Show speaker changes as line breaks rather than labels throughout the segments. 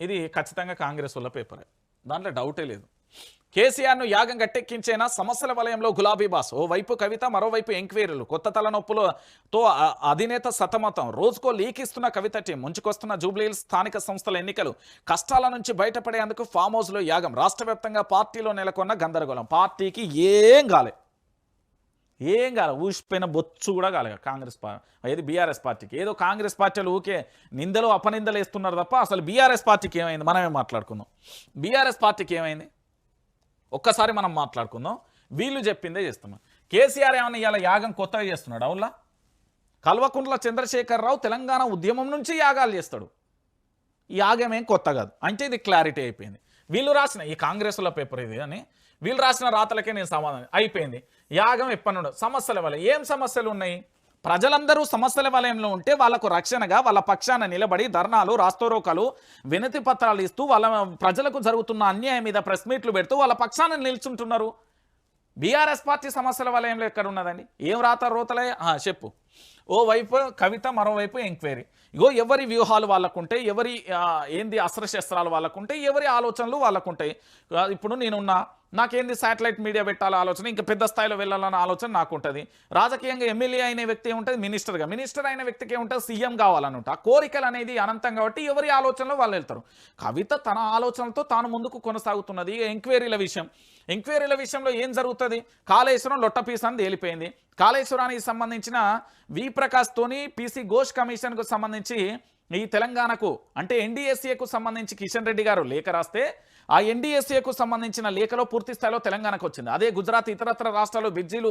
ఇది ఖచ్చితంగా కాంగ్రెస్ వల్ల పేపరే. దాంట్లో డౌటే లేదు. కేసీఆర్ను యాగం గట్టెక్కించేనా సమస్యల వలయంలో గులాబీ బాస్? ఓవైపు కవిత మరోవైపు ఎంక్వైరీలు. కొత్త తలనొప్పులతో అధినేత సతమతం. రోజుకో లీక్ ఇస్తున్న కవిత టీం ముంచుకొస్తున్న జూబ్లీలు స్థానిక సంస్థల ఎన్నికలు కష్టాల నుంచి బయటపడేందుకు ఫామ్ హౌస్లో యాగం. రాష్ట్ర వ్యాప్తంగా పార్టీలో నెలకొన్న గందరగోళం. పార్టీకి ఏం కాలే. ఏం కాలే ఊసిపోయిన బొచ్చు కూడా కాలే కాంగ్రెస్ ఏది బీఆర్ఎస్ పార్టీకి. ఏదో కాంగ్రెస్ పార్టీలు ఊకే నిందలు అపనిందలు వేస్తున్నారు తప్ప అసలు బీఆర్ఎస్ పార్టీకి ఏమైంది? మనమే మాట్లాడుకుందాం. బీఆర్ఎస్ పార్టీకి ఏమైంది? ఒక్కసారి మనం మాట్లాడుకుందాం. వీళ్ళు చెప్పిందే చేస్తున్నాం. కేసీఆర్ ఏమైనా ఇవాళ యాగం కొత్తగా చేస్తున్నాడు అవులా కల్వకుంట్ల చంద్రశేఖరరావు తెలంగాణ ఉద్యమం నుంచి యాగాలు చేస్తాడు. ఈ యాగం ఏం కొత్త కాదు. అంటే ఇది క్లారిటీ అయిపోయింది. వీళ్ళు రాసిన ఈ కాంగ్రెస్లో పేపర్ ఇది అని వీళ్ళు రాసిన రాతలకే నేను సమాధానం అయిపోయింది. యాగం ఇప్పనుడు. సమస్యల వలయం ఏం సమస్యలు ఉన్నాయి? ప్రజలందరూ సమస్యల వలయంలో ఉంటే వాళ్ళకు రక్షణగా వాళ్ళ పక్షాన నిలబడి ధర్నాలు రాస్తోరోకలు వినతి పత్రాలు ఇస్తూ వాళ్ళ ప్రజలకు జరుగుతున్న అన్యాయం మీద ప్రెస్ మీట్లు పెడుతూ వాళ్ళ పక్షాన నిల్చుంటున్నారు. బీఆర్ఎస్ పార్టీ సమస్యల వలయంలో ఎక్కడ ఉన్నదండి? ఏం రాత రోతలే? చెప్పు. ఓ వైపు కవిత మరోవైపు ఎంక్వైరీ. ఇగో ఎవరి వ్యూహాలు వాళ్ళకుంటే ఎవరి ఏంది అస్త్రశస్త్రాలు వాళ్ళకుంటే ఎవరి ఆలోచనలు వాళ్ళకుంటాయి ఇప్పుడు నేనున్నా నాకేంది శాటిలైట్ మీడియా పెట్టాల ఆలోచన? ఇంకా పెద్ద స్థాయిలో వెళ్ళాలన్న ఆలోచన నాకు ఉంటుంది రాజకీయంగా ఎమ్మెల్యే అయిన వ్యక్తి ఏముంటుంది మినిస్టర్గా. మినిస్టర్ అయిన వ్యక్తికి ఏముంటుంది సీఎం కావాలని ఉంటుంది ఆ కోరికలు అనేది అనంతం కాబట్టి ఎవరి ఆలోచనలో వాళ్ళు వెళ్తారు? కవిత తన ఆలోచనలతో తాను ముందుకు కొనసాగుతున్నది. ఎంక్వైరీల విషయం. ఎంక్వైరీల విషయంలో ఏం జరుగుతుంది? కాళేశ్వరం లొట్టపీస్ అని తేలిపోయింది కాళేశ్వరానికి సంబంధించిన వి ప్రకాష్తోని పీసీ ఘోష్ కమిషన్కు సంబంధించి ఈ తెలంగాణకు అంటే ఎన్డీఎస్ఏకు సంబంధించి కిషన్ రెడ్డి గారు లేఖ రాస్తే ఆ ఎన్డీఎస్ఏకు సంబంధించిన లేఖలో పూర్తి స్థాయిలో తెలంగాణకు వచ్చింది. అదే గుజరాత్ ఇతరత్ర రాష్ట్రాలు బ్రిడ్జిలు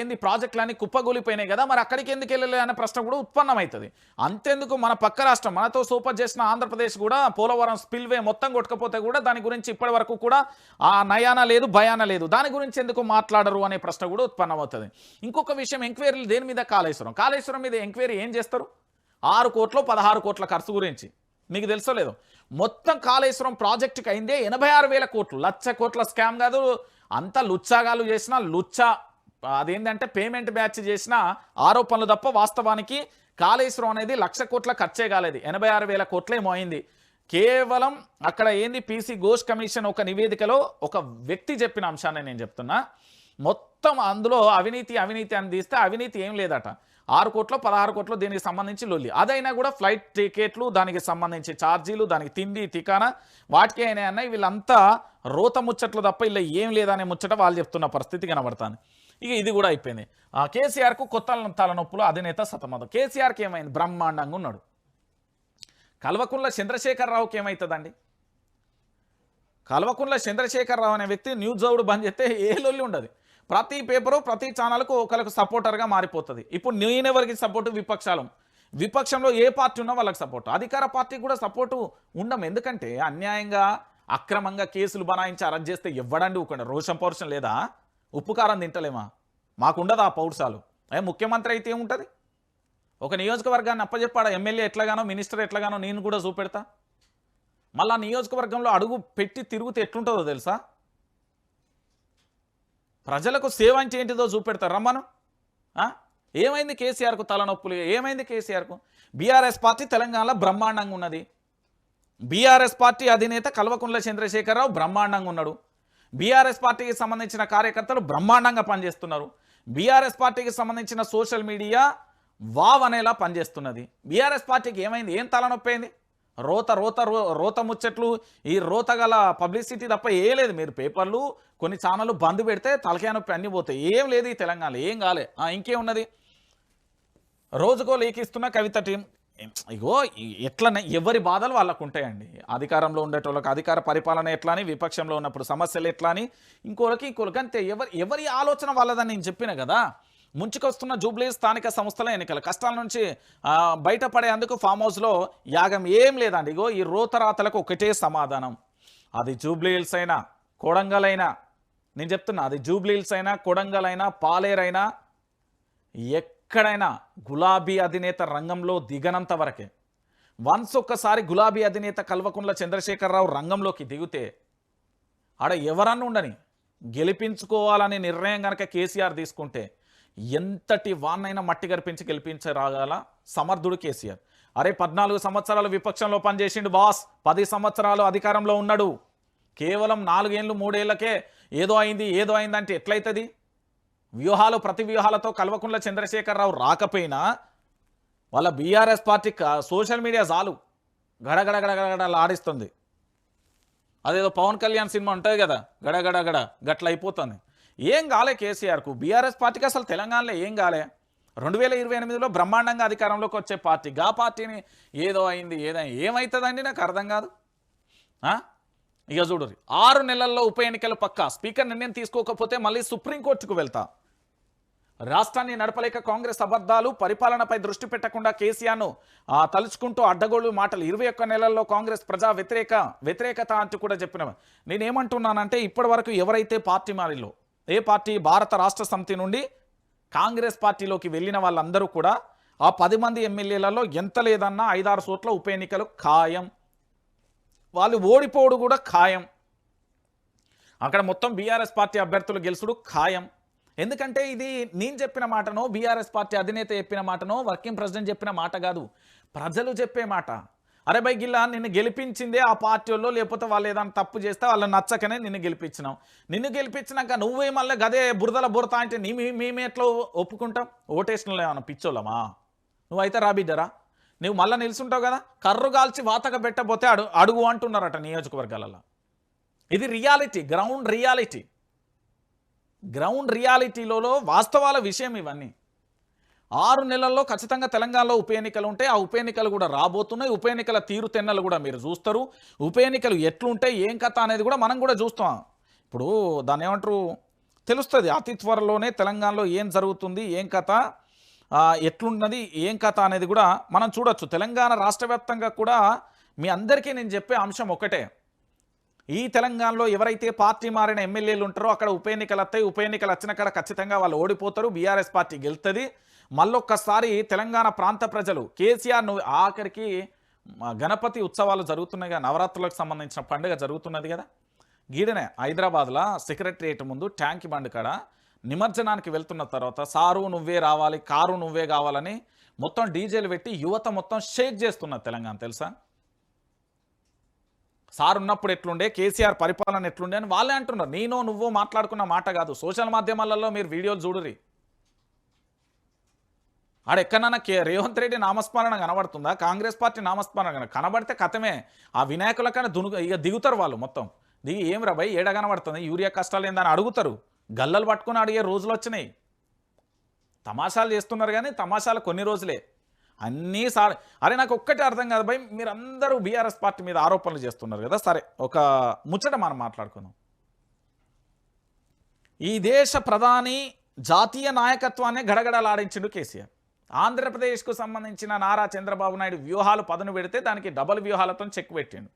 ఏంది ప్రాజెక్టులన్నీ కుప్పగూలిపోయినాయి కదా మరి అక్కడికి ఎందుకు వెళ్ళలే అనే ప్రశ్న కూడా ఉత్పన్నమవుతుంది. అంతెందుకు మన పక్క రాష్ట్రం మనతో సూపర్ చేసిన ఆంధ్రప్రదేశ్ కూడా పోలవరం స్పిల్వే మొత్తం కొట్టకపోతే కూడా దాని గురించి ఇప్పటి వరకు కూడా ఆ నయాన లేదు భయాన లేదు. దాని గురించి ఎందుకు మాట్లాడరు అనే ప్రశ్న కూడా ఉత్పన్నమవుతుంది. ఇంకొక విషయం ఎంక్వైరీలు దేని మీద కాళేశ్వరం? కాళేశ్వరం మీద ఎంక్వైరీ ఏం చేస్తారు? ఆరు కోట్లు పదహారు కోట్ల ఖర్చు గురించి. మీకు తెలుసో లేదు? మొత్తం కాళేశ్వరం ప్రాజెక్టుకి అయిందే ఎనభై ఆరు వేల కోట్లు. లక్ష కోట్ల స్కామ్ కాదు అంత లుచ్చాగాలు చేసిన లుచ్చ అదేంటంటే పేమెంట్ బ్యాచ్ చేసిన ఆరోపణలు తప్ప వాస్తవానికి కాళేశ్వరం అనేది లక్ష కోట్ల ఖర్చే కాలేదు. ఎనభై ఆరు వేల కోట్లేమో అయింది. కేవలం అక్కడ ఏంది పీసీ ఘోష్ కమిషన్ ఒక నివేదికలో ఒక వ్యక్తి చెప్పిన అంశాన్ని నేను చెప్తున్నా. మొత్తం అందులో అవినీతి అవినీతి అని తీస్తే అవినీతి ఏం లేదట. ఆరు కోట్లు పదహారు కోట్లు దీనికి సంబంధించి లొల్లి. అదైనా కూడా ఫ్లైట్ టికెట్లు దానికి సంబంధించి ఛార్జీలు దానికి తిండి టికానా వాటికి అయినా అన్నాయి వీళ్ళంతా రోత ముచ్చట్లు తప్ప ఇలా ఏం లేదనే ముచ్చట వాళ్ళు చెప్తున్న పరిస్థితి కనబడుతుంది. ఇక ఇది కూడా అయిపోయింది. ఆ కేసీఆర్కు కొత్త తలనొప్పులు అధినేత సతమతం. కేసీఆర్కి ఏమైంది? బ్రహ్మాండంగా ఉన్నాడు. కల్వకుంట్ల చంద్రశేఖరరావుకి ఏమవుతుందండి కల్వకుంట్ల చంద్రశేఖరరావు అనే వ్యక్తి న్యూస్ జౌడు బంద్ చేస్తే ఏ లొల్లి ఉండదు. ప్రతి పేపరు ప్రతి ఛానల్కు ఒకరికి సపోర్టర్గా మారిపోతుంది. ఇప్పుడు నేనెవరికి సపోర్టు విపక్షాలు. విపక్షంలో ఏ పార్టీ ఉన్నా వాళ్ళకి సపోర్టు. అధికార పార్టీ కూడా సపోర్టు ఉండం. ఎందుకంటే అన్యాయంగా అక్రమంగా కేసులు బనాయించి అరెస్ట్ చేస్తే ఇవ్వడండి ఊకండి రోషం పౌరుషం లేదా? ఉప్పు కారం తింటలేమా? మాకుండదు ఆ పౌరుషాలు? ఏ ముఖ్యమంత్రి అయితే ఏముంటుంది? ఒక నియోజకవర్గాన్ని అప్పచెప్పాడు ఎమ్మెల్యే ఎట్లాగానో మినిస్టర్ ఎట్లాగానో నేను కూడా చూపెడతా. మళ్ళా నియోజకవర్గంలో అడుగు పెట్టి తిరుగుతే ఎట్లుంటుందో తెలుసా? ప్రజలకు సేవ అంటే ఏంటిదో చూపెడతారు. రమ్మను. ఏమైంది కేసీఆర్కు తలనొప్పులు? ఏమైంది కేసీఆర్కు? బీఆర్ఎస్ పార్టీ తెలంగాణలో బ్రహ్మాండంగా ఉన్నది. బీఆర్ఎస్ పార్టీ అధినేత కల్వకుంట్ల చంద్రశేఖరరావు బ్రహ్మాండంగా ఉన్నాడు. బీఆర్ఎస్ పార్టీకి సంబంధించిన కార్యకర్తలు బ్రహ్మాండంగా పనిచేస్తున్నారు. బీఆర్ఎస్ పార్టీకి సంబంధించిన సోషల్ మీడియా వావ్ అనేలా పనిచేస్తున్నది. బీఆర్ఎస్ పార్టీకి ఏమైంది? ఏం తలనొప్పి అయింది? రోత రోత రో రోత ముచ్చట్లు ఈ రోత గల పబ్లిసిటీ తప్ప ఏ లేదు. మీరు పేపర్లు కొన్ని ఛానళ్ళు బంద్ పెడితే తలకాయ నొప్పి అన్నీ పోతాయి. ఏం లేదు ఈ తెలంగాణలో ఏం కాలే. ఇంకేమున్నది రోజుకో లేఖిస్తున్న కవిత టీం. ఇగో ఎట్లనే ఎవరి బాధలు వాళ్ళకు ఉంటాయండి. అధికారంలో ఉండేటోళ్ళకి అధికార పరిపాలన ఎట్లా అని విపక్షంలో ఉన్నప్పుడు సమస్యలు ఎట్లా అని ఇంకోళ్ళకి ఇంకోళ్ళకి అంతే. ఎవరి ఎవరి ఆలోచన వాళ్ళదని నేను చెప్పిన కదా ముంచుకొస్తున్న జూబ్లీ స్థానిక సంస్థల ఎన్నికలు. కష్టాల నుంచి బయటపడేందుకు ఫామ్ హౌస్లో యాగం ఏం లేదండి. ఇగో ఈ రోతరాతలకు ఒకటే సమాధానం. అది జూబ్లీ హిల్స్ అయినా కొడంగల్ అయినా నేను చెప్తున్నా అది జూబ్లీ హిల్స్ అయినా కొడంగల్ అయినా పాలేరైనా ఎక్కడైనా గులాబీ అధినేత రంగంలో దిగనంత వరకే. వన్స్ ఒక్కసారి గులాబీ అధినేత కల్వకుంట్ల చంద్రశేఖరరావు రంగంలోకి దిగితే ఆడ ఎవరన్నా ఉండని గెలిపించుకోవాలనే నిర్ణయం కనుక కేసీఆర్ తీసుకుంటే ఎంతటి వాన్నైనా మట్టి గరిపించి గెలిపించరాగల సమర్థుడు కేసీఆర్. అరే పద్నాలుగు సంవత్సరాలు విపక్షంలో పనిచేసిండు బాస్ పది సంవత్సరాలు అధికారంలో ఉన్నాడు. కేవలం నాలుగేళ్ళు మూడేళ్ళకే ఏదో అయింది ఏదో అయిందంటే ఎట్లయితుంది? వ్యూహాలు ప్రతి వ్యూహాలతో కల్వకుంట్ల చంద్రశేఖరరావు రాకపోయినా వాళ్ళ బీఆర్ఎస్ పార్టీ సోషల్ మీడియా చాలు గడగడగడగడగడలా ఆడిస్తుంది. అదేదో పవన్ కళ్యాణ్ సినిమా ఉంటుంది కదా? గడగడగడ గట్ల అయిపోతుంది. ఏం కాలే కేసీఆర్కు? బీఆర్ఎస్ పార్టీకి అసలు తెలంగాణలో ఏం కాలే? రెండు వేల ఇరవై ఎనిమిదిలో బ్రహ్మాండంగా అధికారంలోకి వచ్చే పార్టీ. గా పార్టీని ఏదో అయింది ఏదో ఏమవుతుందండి నాకు అర్థం కాదు. ఇక చూడు ఆరు నెలల్లో ఉప ఎన్నికలు పక్కా. స్పీకర్ నిర్ణయం తీసుకోకపోతే మళ్ళీ సుప్రీంకోర్టుకు వెళ్తా. రాష్ట్రాన్ని నడపలేక కాంగ్రెస్ అబద్ధాలు పరిపాలనపై దృష్టి పెట్టకుండా కేసీఆర్ను తలుచుకుంటూ అడ్డగోళ్ళు మాటలు. ఇరవై ఒక్క నెలల్లో కాంగ్రెస్ ప్రజా వ్యతిరేక వ్యతిరేకత అంటూ కూడా చెప్పిన నేనేమంటున్నానంటే ఇప్పటి వరకు ఎవరైతే పార్టీ మారిలో ఏ పార్టీ భారత రాష్ట్ర సమితి నుండి కాంగ్రెస్ పార్టీలోకి వెళ్ళిన వాళ్ళందరూ కూడా ఆ పది మంది ఎమ్మెల్యేలలో ఎంత లేదన్నా ఐదారు చోట్ల ఉప ఎన్నికలు ఖాయం. వాళ్ళు ఓడిపోవడు కూడా ఖాయం. అక్కడ మొత్తం బీఆర్ఎస్ పార్టీ అభ్యర్థులు గెలుచుడు ఖాయం. ఎందుకంటే ఇది నేను చెప్పిన మాటనో బీఆర్ఎస్ పార్టీ అధినేత చెప్పిన మాటనో వర్కింగ్ ప్రెసిడెంట్ చెప్పిన మాట కాదు. ప్రజలు చెప్పే మాట. అరే బై గిల్లా నిన్ను గెలిపించిందే ఆ పార్టీ వాళ్ళు లేకపోతే వాళ్ళు ఏదైనా తప్పు చేస్తే వాళ్ళు నచ్చకనే నిన్ను గెలిపించినాం నిన్ను గెలిపించినాక నువ్వే మళ్ళీ గదే బురదల బురత అంటే నీ మేము ఎట్లా ఒప్పుకుంటాం ఓటేషన్లో ఏమన్నా పిచ్చోళ్ళమా? నువ్వైతే రాబిడ్డరా నువ్వు మళ్ళీ నిలుచుంటావు కదా? కర్రు కాల్చి వాతక పెట్టబోతే అడుగు అడుగు అంటున్నారట నియోజకవర్గాలలో. ఇది రియాలిటీ గ్రౌండ్ రియాలిటీ. గ్రౌండ్ రియాలిటీలలో వాస్తవాల విషయం ఇవన్నీ. ఆరు నెలల్లో ఖచ్చితంగా తెలంగాణలో ఉప ఎన్నికలు ఉంటే ఆ ఉప ఎన్నికలు కూడా రాబోతున్నాయి. ఉప ఎన్నికల తీరు తెన్నలు కూడా మీరు చూస్తారు. ఉప ఎన్నికలు ఎట్లుంటాయి ఏం కథ అనేది కూడా మనం కూడా చూస్తాం. ఇప్పుడు దాన్ని ఏమంటారు? తెలుస్తుంది అతి త్వరలోనే తెలంగాణలో ఏం జరుగుతుంది ఏం కథ ఎట్లున్నది ఏం కథ అనేది కూడా మనం చూడొచ్చు. తెలంగాణ రాష్ట్ర కూడా మీ అందరికీ నేను చెప్పే అంశం ఒకటే. ఈ తెలంగాణలో ఎవరైతే పార్టీ మారిన ఎమ్మెల్యేలు ఉంటారో అక్కడ ఉప ఎన్నికలు వస్తాయి. ఉప ఎన్నికలు వచ్చిన కాడ ఖచ్చితంగా వాళ్ళు ఓడిపోతారు. బీఆర్ఎస్ పార్టీ గెలుతుంది మళ్ళొక్కసారి తెలంగాణ ప్రాంత ప్రజలు కేసీఆర్ నువ్వు ఆఖరికి గణపతి ఉత్సవాలు జరుగుతున్నాయి కదా నవరాత్రులకు సంబంధించిన పండుగ జరుగుతున్నది కదా. గీడనే హైదరాబాద్లో సెక్రటరియట్ ముందు ట్యాంక్ బండ్ కాడ నిమజ్జనానికి వెళ్తున్న తర్వాత సారు నువ్వే రావాలి కారు నువ్వే కావాలని మొత్తం డీజేలు పెట్టి యువత మొత్తం షేక్ చేస్తున్నది తెలంగాణ తెలుసా? సార్ ఉన్నప్పుడు ఎట్లుండే కేసీఆర్ పరిపాలన ఎట్లుండే అని వాళ్ళే అంటున్నారు. నేను నువ్వు మాట్లాడుకున్న మాట కాదు. సోషల్ మాధ్యమాలలో మీరు వీడియోలు చూడురి ఆడెక్కడన్నా కే రేవంత్ రెడ్డి నామస్మరణ కనబడుతుందా? కాంగ్రెస్ పార్టీ నామస్మరణ కనబడితే కథమే. ఆ వినాయకుల కన్నా దును ఇక దిగుతారు వాళ్ళు మొత్తం. దిగి ఏం రాబాయి ఏడ కనబడుతుంది? యూరియా కష్టాలు ఏందని అడుగుతారు. గల్లలు పట్టుకుని అడిగే రోజులు వచ్చినాయి. తమాషాలు చేస్తున్నారు కానీ తమాషాలు కొన్ని రోజులే. అన్నీ సార్ అరే నాకు ఒక్కటే అర్థం కాదు భయ్ మీరందరూ బీఆర్ఎస్ పార్టీ మీద ఆరోపణలు చేస్తున్నారు కదా? సరే ఒక ముచ్చట మనం మాట్లాడుకుందాం. ఈ దేశ ప్రధాని జాతీయ నాయకత్వాన్ని గడగడలాడించిండు కేసీఆర్. ఆంధ్రప్రదేశ్కు సంబంధించిన నారా చంద్రబాబు నాయుడు వ్యూహాలు పదను పెడితే దానికి డబల్ వ్యూహాలతో చెక్ పెట్టిండు.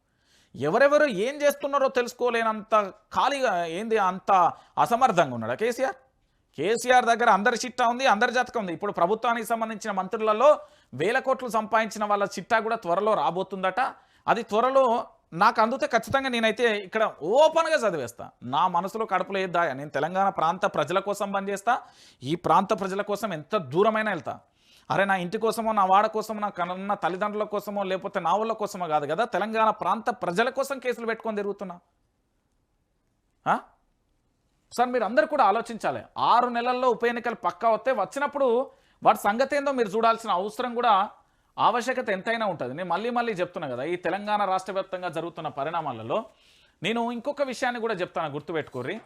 ఎవరెవరు ఏం చేస్తున్నారో తెలుసుకోలేనంత ఖాళీగా ఏంది అంత అసమర్థంగా ఉన్నాడా కేసీఆర్? కేసీఆర్ దగ్గర అందరి చిట్టా ఉంది అందరి జాతకం ఉంది. ఇప్పుడు ప్రభుత్వానికి సంబంధించిన మంత్రులలో వేల కోట్లు సంపాదించిన వాళ్ళ చిట్టా కూడా త్వరలో రాబోతుందట. అది త్వరలో నాకు అందితే ఖచ్చితంగా నేనైతే ఇక్కడ ఓపెన్గా చదివేస్తా. నా మనసులో కడుపులో ఏద్దా నేను తెలంగాణ ప్రాంత ప్రజల కోసం పనిచేస్తా. ఈ ప్రాంత ప్రజల కోసం ఎంత దూరమైనా వెళ్తా. అరే నా ఇంటి కోసమో నా వాడ కోసమో నా కన్న తల్లిదండ్రుల కోసమో లేకపోతే నా వాళ్ళ కోసమో కాదు కదా తెలంగాణ ప్రాంత ప్రజల కోసం కేసులు పెట్టుకొని తిరుగుతున్నా. సార్ మీరు అందరు కూడా ఆలోచించాలి. ఆరు నెలల్లో ఉప ఎన్నికలు పక్కా వస్తే వచ్చినప్పుడు వాటి సంగతి ఏందో మీరు చూడాల్సిన అవసరం కూడా ఆవశ్యకత ఎంతైనా ఉంటుంది. నేను మళ్ళీ మళ్ళీ చెప్తున్నా కదా ఈ తెలంగాణ రాష్ట్ర జరుగుతున్న పరిణామాలలో నేను ఇంకొక విషయాన్ని కూడా చెప్తాను గుర్తుపెట్టుకోర్రి.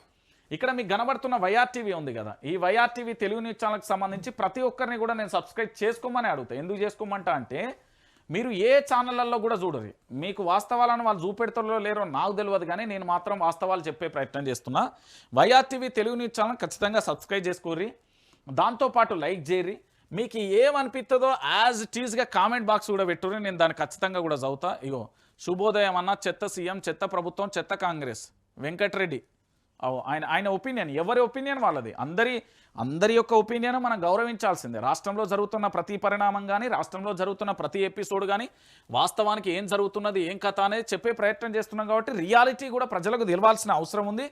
ఇక్కడ మీకు కనబడుతున్న వైఆర్టీవీ ఉంది కదా. ఈ వైఆర్టీవీ తెలుగు న్యూస్ ఛానల్కి సంబంధించి ప్రతి ఒక్కరిని కూడా నేను సబ్స్క్రైబ్ చేసుకోమని అడుగుతా. ఎందుకు చేసుకోమంటా అంటే మీరు ఏ ఛానళ్ళల్లో కూడా చూడరు. మీకు వాస్తవాలను వాళ్ళు చూపెడతారో లేరో నాకు తెలియదు కానీ నేను మాత్రం వాస్తవాలు చెప్పే ప్రయత్నం చేస్తున్నా. వైఆర్టీవీ తెలుగు న్యూస్ ఛానల్ ఖచ్చితంగా సబ్స్క్రైబ్ చేసుకోర్రి. దాంతోపాటు లైక్ చేయరి మీకు ఏమనిపిస్తుందో యాజ్ ఇట్ ఈజ్గా కామెంట్ బాక్స్ కూడా పెట్టుర్రి. నేను దాన్ని ఖచ్చితంగా కూడా చదువుతా. ఇగో శుభోదయం అన్న చెత్త సీఎం చెత్త ప్రభుత్వం చెత్త కాంగ్రెస్. వెంకట్రెడ్డి. ఆయన ఆయన ఒపీనియన్ ఎవరి ఒపీనియన్ వాళ్ళది? అందరి అందరి యొక్క ఒపీనియన్ మనం గౌరవించాల్సిందే. రాష్ట్రంలో జరుగుతున్న ప్రతి పరిణామం కానీ రాష్ట్రంలో జరుగుతున్న ప్రతి ఎపిసోడ్ కానీ వాస్తవానికి ఏం జరుగుతున్నది ఏం కథ అనేది చెప్పే ప్రయత్నం చేస్తున్నాం కాబట్టి రియాలిటీ కూడా ప్రజలకు తెలియాల్సిన అవసరం ఉంది.